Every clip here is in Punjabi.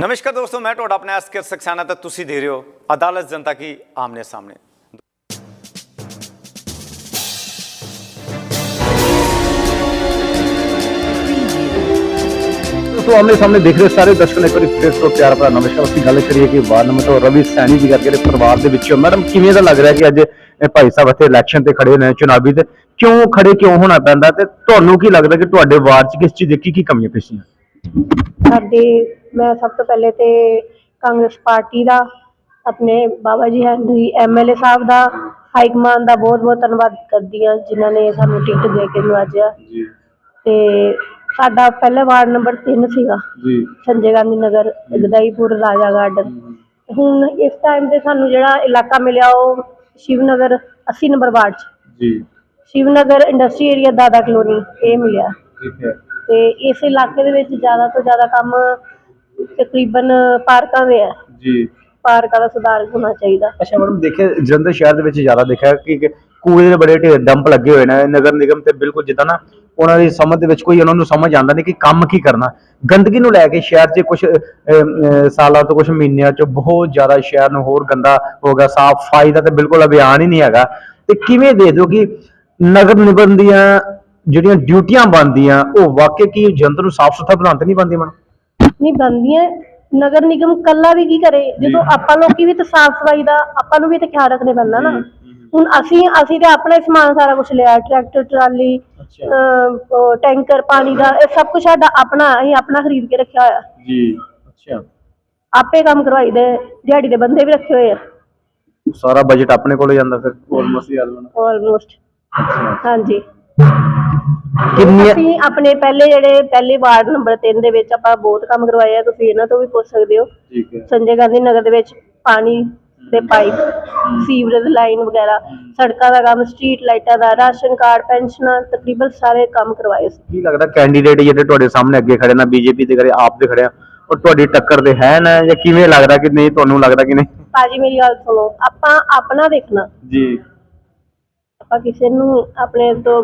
ਨਮਸਕਾਰ ਦੋਸਤੋ ਮੈਂ ਤੁਹਾਡਾ ਆਪਣਾ ਐਸਕੇ ਸਕਸਾਨਾ ਤੇ ਤੁਸੀਂ ਦੇ ਰਹੇ ਹੋ ਅਦਾਲਤ ਜਨਤਾ ਕੀ ਆਮਨੇ ਸਾਹਮਣੇ। ਤੋਂ ਆਮਨੇ ਸਾਹਮਣੇ ਦੇਖ ਰਹੇ ਸਾਰੇ ਦਰਸ਼ਕਾਂ ਨੂੰ ਇੱਕ ਵਾਰੀ ਫਿਰ ਤੋਂ ਪਿਆਰ ਭਰਾ ਨਮਸਕਾਰ। ਅਸੀਂ ਗੱਲ ਕਰੀਏ ਕਿ ਵਾਰ ਨੰਬਰ ਤੋਂ ਰਵੀ ਸੈਣੀ ਜੀ ਕਰਕੇ ਜਿਹੜੇ ਪਰਿਵਾਰ ਦੇ ਵਿੱਚੋਂ। ਮੈਡਮ ਕਿਵੇਂ ਦਾ ਲੱਗ ਰਿਹਾ ਕਿ ਅੱਜ ਇਹ ਭਾਈ ਸਾਹਿਬ ਇੱਥੇ ਇਲੈਕਸ਼ਨ ਤੇ ਖੜੇ ਨੇ ਚੁਣਾਵੀ ਤੇ? ਕਿਉਂ ਖੜੇ ਕਿਉਂ ਹੋਣਾ ਪੈਂਦਾ? ਤੇ ਤੁਹਾਨੂੰ ਕੀ ਲੱਗਦਾ ਕਿ ਤੁਹਾਡੇ ਵਾਰਡ 'ਚ ਕਿਸ ਚੀਜ਼ ਦੀ ਕੀ ਕੀ ਕਮੀਆਂ ਪੇਸ਼ੀਆਂ? ਸਾਡੇ ਮੈਂ ਸਭ ਤੋਂ ਪਹਿਲੇ ਤੇ ਕਾਂਗਰਸ ਪਾਰਟੀ ਦਾ ਆਪਣੇ ਬਾਬਾ ਜੀ ਹੈਨਰੀ ਐਮਐਲਏ ਸਾਹਿਬ ਦਾ ਹਾਈ ਕਮਾਂਡ ਦਾ ਬਹੁਤ ਬਹੁਤ ਧੰਨਵਾਦ ਕਰਦੀ ਹਾਂ ਜਿਨ੍ਹਾਂ ਨੇ ਸਾਨੂੰ ਟਿਕਟ ਦੇ ਕੇ ਨਵਾਜਿਆ। ਜੀ। ਤੇ ਸਾਡਾ ਪਹਿਲਾ ਵਾਰਡ ਨੰਬਰ 3 ਸੀਗਾ। ਜੀ। ਸੰਜੇ ਗਾਂਧੀ ਨਗਰ ਗਦਾਈਪੁਰ ਰਾਜਾ ਗਾਰਡਨ ਹੁਣ ਇਸ ਟਾਈਮ ਤੇ ਸਾਨੂੰ ਜਿਹੜਾ ਇਲਾਕਾ ਮਿਲਿਆ ਉਹ ਸ਼ਿਵਨਗਰ 80 ਨੰਬਰ ਵਾਰਡ 'ਚ। ਜੀ। Shivnagar industry area Dada colony ਇਹ ਮਿਲਿਆ। ਠੀਕ ਹੈ। ਤੇ ਇਸ ਇਲਾਕੇ ਦੇ ਵਿੱਚ ਜ਼ਿਆਦਾ ਤੋਂ ਜ਼ਿਆਦਾ ਕੰਮ ਤਕਰੀਬਨ ਪਾਰਕਾਂ ਦੇ ਹੈ ਜੀ। ਪਾਰਕਾਂ ਦਾ ਸੁਧਾਰ ਹੋਣਾ ਚਾਹੀਦਾ। ਅੱਛਾ ਮੈਡਮ ਦੇਖਿਆ ਜਲੰਧਰ ਸ਼ਹਿਰ ਦੇ ਵਿੱਚ ਜ਼ਿਆਦਾ ਦੇਖਿਆ ਕਿ ਕੂੜੇ ਦੇ ਬੜੇ ਢੇਰ ਡੰਪ ਲੱਗੇ ਹੋਏ ਨੇ ਨਗਰ ਨਿਗਮ ਤੇ ਬਿਲਕੁਲ ਜਿੱਦਾਂ ਨਾ ਉਹਨਾਂ ਦੀ ਸਮਝ ਦੇ ਵਿੱਚ ਕੋਈ ਉਹਨਾਂ ਨੂੰ ਸਮਝ ਆਉਂਦਾ ਨਹੀਂ ਕਿ ਕੰਮ ਕੀ ਕਰਨਾ। ਗੰਦਗੀ ਨੂੰ ਲੈ ਕੇ ਸ਼ਹਿਰ 'ਚ ਕੁਝ ਸਾਲਾਂ ਤੋਂ ਕੁਝ ਮਹੀਨਿਆਂ 'ਚ ਬਹੁਤ ਜ਼ਿਆਦਾ ਸ਼ਹਿਰ ਨੂੰ ਹੋਰ ਗੰਦਾ ਹੋ ਗਿਆ ਸਾਫ਼ ਸਫ਼ਾਈ ਦਾ ਤੇ ਬਿਲਕੁਲ ਅਭਿਆਨ ਹੀ ਨਹੀਂ ਹੈਗਾ। ਤੇ ਕਿਵੇਂ ਦੇ ਦਿਓ ਕਿ ਨਗਰ ਨਿਗਮ ਦੀਆਂ ਜਿਹੜੀਆਂ ਡਿਊਟੀਆਂ ਬਣਦੀਆਂ ਉਹ ਵਾਕਈ ਕੀ ਜਨਤਾ ਨੂੰ ਸਾਫ਼ ਸੁਥਰਾ ਬਣਾਉਣ ਤੇ ਨਹੀਂ ਬਣਦੀਆਂ ਨਹੀਂ ਬੰਦੀਆਂ ਨਗਰ ਨਿਗਮ ਕੱਲਾ ਵੀ ਕੀ ਕਰੇ? ਜਦੋਂ ਆਪਾਂ ਲੋਕੀ ਵੀ ਤਾਂ ਸਾਫ਼ ਸਫ਼ਾਈ ਦਾ ਆਪਾਂ ਨੂੰ ਵੀ ਤਾਂ ਖਿਆਲ ਰੱਖਣੇ ਪੈਂਦਾ ਨਾ। ਹੁਣ ਅਸੀਂ ਅਸੀਂ ਤੇ ਆਪਣਾ ਹੀ ਸਮਾਨ ਸਾਰਾ ਕੁਝ ਲਿਆ। ਟਰੈਕਟਰ ਟਰਾਲੀ ਟੈਂਕਰ ਪਾਣੀ ਦਾ ਇਹ ਸਭ ਕੁਝ ਸਾਡਾ ਆਪਣਾ ਅਸੀਂ ਆਪਣਾ ਖਰੀਦ ਕੇ ਰੱਖਿਆ ਹੋਇਆ। ਜੀ ਅੱਛਾ। ਆਪੇ ਕੰਮ ਕਰਵਾਈ ਦੇ ਦਿਹਾੜੀ ਦੇ ਬੰਦੇ ਵੀ ਰੱਖੇ ਹੋਏ ਆ। ਸਾਰਾ ਬਜਟ ਆਪਣੇ ਕੋਲ ਜਾਂਦਾ ਫਿਰ ਆਲਮੋਸਟ ਹਾਂਜੀ। ਕਿੰਨੀਆਂ ਅਸੀਂ ਆਪਣੇ ਪਹਿਲੇ ਜਿਹੜੇ ਪਹਿਲੇ ਵਾਰਡ ਨੰਬਰ 3 ਦੇ ਵਿੱਚ ਆਪਾਂ ਬਹੁਤ ਕੰਮ ਕਰਵਾਏ ਆ ਤੁਸੀਂ ਇਹਨਾਂ ਤੋਂ ਵੀ ਪੁੱਛ ਸਕਦੇ ਹੋ। ਠੀਕ ਹੈ। ਸੰਜੇ ਗਾਂਧੀ ਨਗਰ ਦੇ ਵਿੱਚ ਪਾਣੀ ਦੇ ਪਾਈਪ ਸੀਵਰੇਜ ਲਾਈਨ ਵਗੈਰਾ ਸੜਕਾਂ ਦਾ ਕੰਮ ਸਟਰੀਟ ਲਾਈਟਾਂ ਦਾ ਰਾਸ਼ਨ ਕਾਰਡ ਪੈਨਸ਼ਨਾਂ ਤਕਰੀਬਨ ਸਾਰੇ ਕੰਮ ਕਰਵਾਏ ਸੀ ਕੀ ਲੱਗਦਾ ਕੈਂਡੀਡੇਟ ਜਿਹੜੇ ਤੁਹਾਡੇ ਸਾਹਮਣੇ ਅੱਗੇ ਖੜੇ ਨਾ ਬੀਜੇਪੀ ਦੇ ਕਰੇ ਆਪ ਦੇ ਖੜੇ ਆ ਉਹ ਤੁਹਾਡੀ ਟੱਕਰ ਦੇ ਹੈ ਨਾ ਜਾਂ ਕਿਵੇਂ ਲੱਗਦਾ ਕਿ ਨਹੀਂ ਤੁਹਾਨੂੰ ਲੱਗਦਾ ਕਿ ਨਹੀਂ? ਭਾਜੀ ਮੇਰੀ ਗੱਲ ਸੁਣੋ ਆਪਾਂ ਆਪਣਾ ਦੇਖਣਾ। ਜੀ। ਆਪਾਂ ਕਿਸੇ ਨੂੰ ਆਪਣੇ ਤੋਂ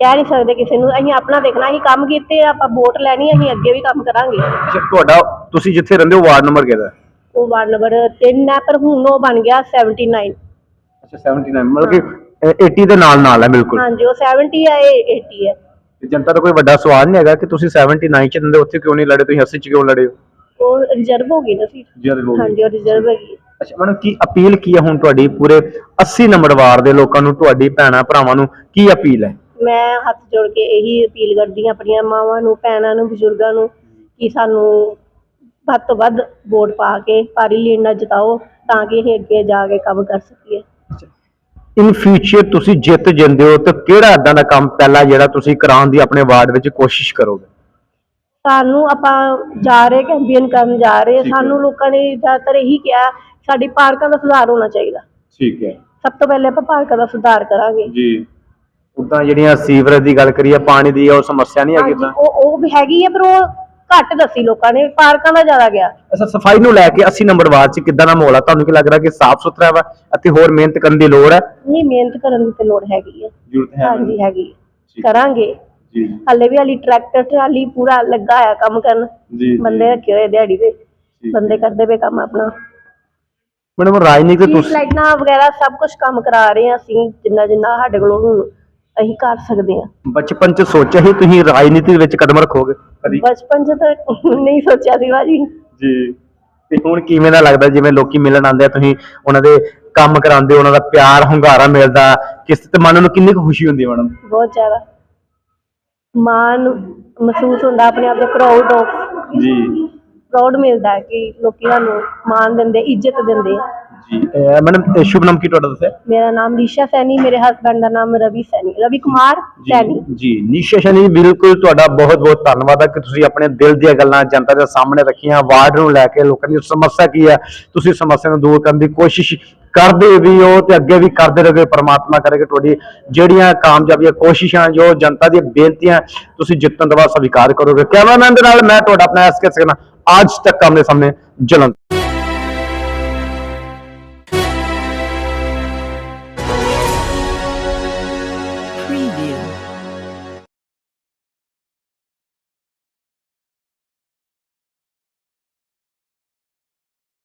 ਕਹਿ ਨਹੀਂ ਸਕਦੇ ਕਿਸੇ ਨੂੰ ਅਸੀਂ ਆਪਣਾ ਦੇਖਣਾ ਅਸੀਂ ਕੰਮ ਕੀਤੇ ਆ, ਆਪਾਂ ਵੋਟ ਲੈਣੀ ਅਸੀਂ ਅੱਗੇ ਵੀ ਕੰਮ ਕਰਾਂਗੇ। ਅੱਛਾ ਤੁਹਾਡਾ ਤੁਸੀਂ ਜਿੱਥੇ ਰਹਿੰਦੇ ਹੋ ਵਾਰਡ ਨੰਬਰ ਕਿਹਦਾ ਉਹ ਵਾਰਡ ਨੰਬਰ 3 ਹੈ ਪਰ ਹੁਣ ਉਹ ਬਣ ਗਿਆ 79 ਅੱਛਾ 79 ਮਤਲਬ ਕਿ ਅ, 80 ਦੇ ਨਾਲ ਨਾਲ ਹੈ ਬਿਲਕੁਲ। ਹਾਂਜੀ ਉਹ 70 ਹੈ ਇਹ 80 ਹੈ। ਤੇ ਜਨਤਾ ਦਾ ਕੋਈ ਵੱਡਾ ਸਵਾਲ ਨਹੀਂ ਹੈਗਾ ਕਿ ਤੁਸੀਂ 79 ਚ ਦਿੰਦੇ ਉੱਥੇ ਕਿਉਂ ਨਹੀਂ ਲੜੇ ਤੁਸੀਂ 80 ਚ ਕਿਉਂ ਲੜੇ ਹੋ? ਉਹ ਰਿਜ਼ਰਵ ਹੋ ਗਈ ਨਾ ਸੀ ਜਦ ਹਾਂਜੀ ਉਹ ਰਿਜ਼ਰਵ ਹੈਗੀ ਅੱਛਾ ਮੈਡਮ ਕੀ ਅਪੀਲ ਕੀ ਹੈ ਹੁਣ ਤੁਹਾਡੀ ਪੂਰੇ 80 ਨੰਬਰ ਵਾਰਡ ਦੇ ਲੋਕਾਂ ਨੂੰ ਤੁਹਾਡੀ ਭੈਣਾਂ ਭਰਾਵਾਂ ਨੂੰ ਕੀ ਅਪੀਲ ਹੈ? ਮੈਂ ਹੱਥ ਜੋੜ ਕੇ ਇਹੀ ਅਪੀਲ ਕਰਦੀ ਹਾਂ ਆਪਣੀਆਂ ਮਾਵਾਂ ਨੂੰ ਭੈਣਾਂ ਨੂੰ ਬਜ਼ੁਰਗਾਂ ਨੂੰ ਕਿ ਸਾਨੂੰ ਵੱਧ ਤੋਂ ਵੱਧ ਵੋਟ ਪਾ ਕੇ ਭਾਰੀ ਲੀਡ ਨਾਲ ਜਿਤਾਓ ਤਾਂ ਕਿ ਅਸੀਂ ਅੱਗੇ ਜਾ ਕੇ ਕੰਮ ਕਰ ਸਕੀਏ। ਇਨ ਫਿਊਚਰ ਤੁਸੀਂ ਜਿੱਤ ਜਾਂਦੇ ਹੋ ਤਾਂ ਕਿਹੜਾ ਇਦਾਂ ਦਾ ਕੰਮ ਪਹਿਲਾ ਜਿਹੜਾ ਤੁਸੀਂ ਕਰਾਉਣ ਦੀ ਆਪਣੇ ਵਾਰਡ ਵਿੱਚ ਕੋਸ਼ਿਸ਼ ਕਰੋਗੇ? ਸਾਨੂੰ ਆਪਾਂ ਜਾ ਰਹੇ ਕੈਂਪੇਨ ਕਰਨ ਜਾ ਰਹੇ ਸਾਨੂੰ ਲੋਕਾਂ ਨੇ ਜ਼ਿਆਦਾਤਰ ਇਹੀ ਕਿਹਾ ਸਾਡੀ ਪਾਰਕਾਂ ਦਾ ਸੁਧਾਰ ਹੋਣਾ ਚਾਹੀਦਾ। ਠੀਕ ਹੈ। ਸਭ ਤੋਂ ਪਹਿਲੇ ਆਪਾਂ ਪਾਰਕਾਂ ਦਾ ਸੁਧਾਰ ਕਰਾਂਗੇ। ਜੀ। ਉਦਾਂ ਜਿਹੜੀਆਂ ਸੀਵਰੇਜ ਦੀ ਗੱਲ ਕਰੀਏ ਪਾਣੀ ਦੀ ਉਹ ਸਮੱਸਿਆ ਨਹੀਂ ਹੈਗੀ ਹਾਂਜੀ ਤਾਂ ਉਹ ਉਹ ਵੀ ਹੈਗੀ ਹੈ ਪਰ ਉਹ ਘੱਟ ਦੱਸੀ ਲੋਕਾਂ ਨੇ ਪਾਰਕਾਂ ਦਾ ਜ਼ਿਆਦਾ ਗਿਆ। ਅੱਛਾ ਸਫ਼ਾਈ ਨੂੰ ਲੈ ਕੇ 80 ਨੰਬਰ ਵਾਰਡ 'ਚ ਕਿੱਦਾਂ ਦਾ ਮਾਹੌਲ ਹੈ ਤੁਹਾਨੂੰ ਕੀ ਲੱਗ ਰਿਹਾ ਕਿ ਸਾਫ਼ ਸੁਥਰਾ ਵਾ ਅਤੇ ਹੋਰ ਮਿਹਨਤ ਕਰਨ ਦੀ ਲੋੜ ਹੈ ਨਹੀਂ ਮਿਹਨਤ ਕਰਨ ਦੀ ਤੇ ਲੋੜ ਹੈਗੀ ਹੈ ਜ਼ਰੂਰਤ ਹਾਂਜੀ ਹੈਗੀ। ਕਰਾਂਗੇ। ਜੀ। ਹੱਲੇ ਵੀ ਹਾਲੀ ਟਰੈਕਟਰ ਟਰਾਲੀ ਪੂਰਾ ਲੱਗਾ ਹੋਇਆ ਕੰਮ ਕਰਨ। ਜੀ ਬੰਦੇ ਰੱਖੇ ਹੋਏ ਦਿਹਾੜੀ ਦੇ ਬੰਦੇ ਕਰਦੇ ਪਏ ਕੰਮ ਆਪਣਾ। ਮੈਡਮ ਰਾਜਨੀਤੀ ਸਟਰੀਟ ਤੁਸੀਂ ਲਾਈਟਾਂ ਵਗੈਰਾ ਸਭ ਕੁਝ ਕੰਮ ਕਰਾ ਰਹੇ ਹਾਂ ਅਸੀਂ ਜਿੰਨਾ ਜਿੰਨਾ ਸਾਡੇ ਕੋਲੋਂ ਹੁਣ ਅਸੀਂ ਕਰ ਸਕਦੇ ਹਾਂ। ਬਚਪਨ 'ਚ ਸੋਚਿਆ ਸੀ ਤੁਸੀਂ ਰਾਜਨੀਤੀ ਵਿੱਚ ਕਦਮ ਰੱਖੋਗੇ? ਕਦੀ? ਬਚਪਨ 'ਚ ਤਾਂ ਨਹੀਂ ਸੋਚਿਆ ਸੀ ਬਾਜੀ ਜੀ। ਤੇ ਹੁਣ ਕਿਵੇਂ ਦਾ ਲੱਗਦਾ ਜਿਵੇਂ ਲੋਕੀ ਮਿਲਣ ਆਉਂਦੇ ਆ ਤੁਸੀਂ ਉਹਨਾਂ ਦੇ ਕੰਮ ਕਰਾਉਂਦੇ ਹੋ ਉਹਨਾਂ ਦਾ ਪਿਆਰ ਹੁੰਗਾਰਾ ਮਿਲਦਾ ਕਿਸ ਤੇ ਮਨ ਨੂੰ ਕਿੰਨੀ ਕੁ ਖੁਸ਼ੀ ਹੁੰਦੀ ਹੈ ਮੈਡਮ? ਬਹੁਤ ਜ਼ਿਆਦਾ। ਮਾਣ ਮਹਿਸੂਸ ਹੁੰਦਾ ਆਪਣੇ ਆਪ ਦੇ ਪ੍ਰਾਊਡ ਆਫ ਜੀ। ਪ੍ਰਾਊਡ ਮਿਲਦਾ ਹੈ ਕਿ ਲੋਕੀ ਸਾਨੂੰ ਮਾਣ ਦਿੰਦੇ ਇੱਜ਼ਤ ਦਿੰਦੇ ਆ। ਜੀ ਮੈਡਮ ਇਹ ਸ਼ੁਭ ਨਾਮ ਕੀ ਤੁਹਾਡਾ ਦੱਸਿਆ? ਮੇਰਾ ਨਾਮ ਰੀਸ਼ਾ ਸੈਣੀ ਮੇਰੇ ਹਸਬੰਡ ਦਾ ਨਾਮ ਰਵੀ ਸੈਣੀ ਰਵੀ ਕੁਮਾਰ ਸੈਣੀ। ਜੀ ਨਿਸ਼ਾ ਸ਼ਨੀ ਬਿਲਕੁਲ ਤੁਹਾਡਾ ਬਹੁਤ ਬਹੁਤ ਧੰਨਵਾਦ ਹੈ ਕਿ ਤੁਸੀਂ ਆਪਣੇ ਦਿਲ ਦੀਆਂ ਗੱਲਾਂ ਜਨਤਾ ਦੇ ਸਾਹਮਣੇ ਰੱਖੀਆਂ ਵਾਰਡ ਨੂੰ ਲੈ ਕੇ ਲੋਕਾਂ ਦੀ ਸਮੱਸਿਆ ਕੀ ਹੈ ਤੁਸੀਂ ਸਮੱਸਿਆ ਨੂੰ ਦੂਰ ਕਰਨ ਦੀ ਕੋਸ਼ਿਸ਼ ਕਰਦੇ ਵੀ ਹੋ ਤੇ ਅੱਗੇ ਵੀ ਕਰਦੇ ਰਹੋਗੇ ਪਰਮਾਤਮਾ ਕਰੇ ਕਿ ਤੁਹਾਡੀ ਜਿਹੜੀਆਂ ਕਾਮਯਾਬੀਆਂ ਕੋਸ਼ਿਸ਼ਾਂ ਜੋ ਜਨਤਾ ਦੀਆਂ ਬੇਨਤੀਆਂ ਤੁਸੀਂ ਜਿੱਤਣ ਦਾ ਸਵੀਕਾਰ ਕਰੋਗੇ। ਕੈਮਰਾਮੈਨ ਦੇ ਨਾਲ ਮੈਂ ਤੁਹਾਡਾ ਆਪਣਾ ਐਸ ਕੇ ਸਕਣਾ ਅੱਜ ਤੱਕ ਆਮਨੇ ਸਾਹਮਣੇ ਜਲੰਧਰ।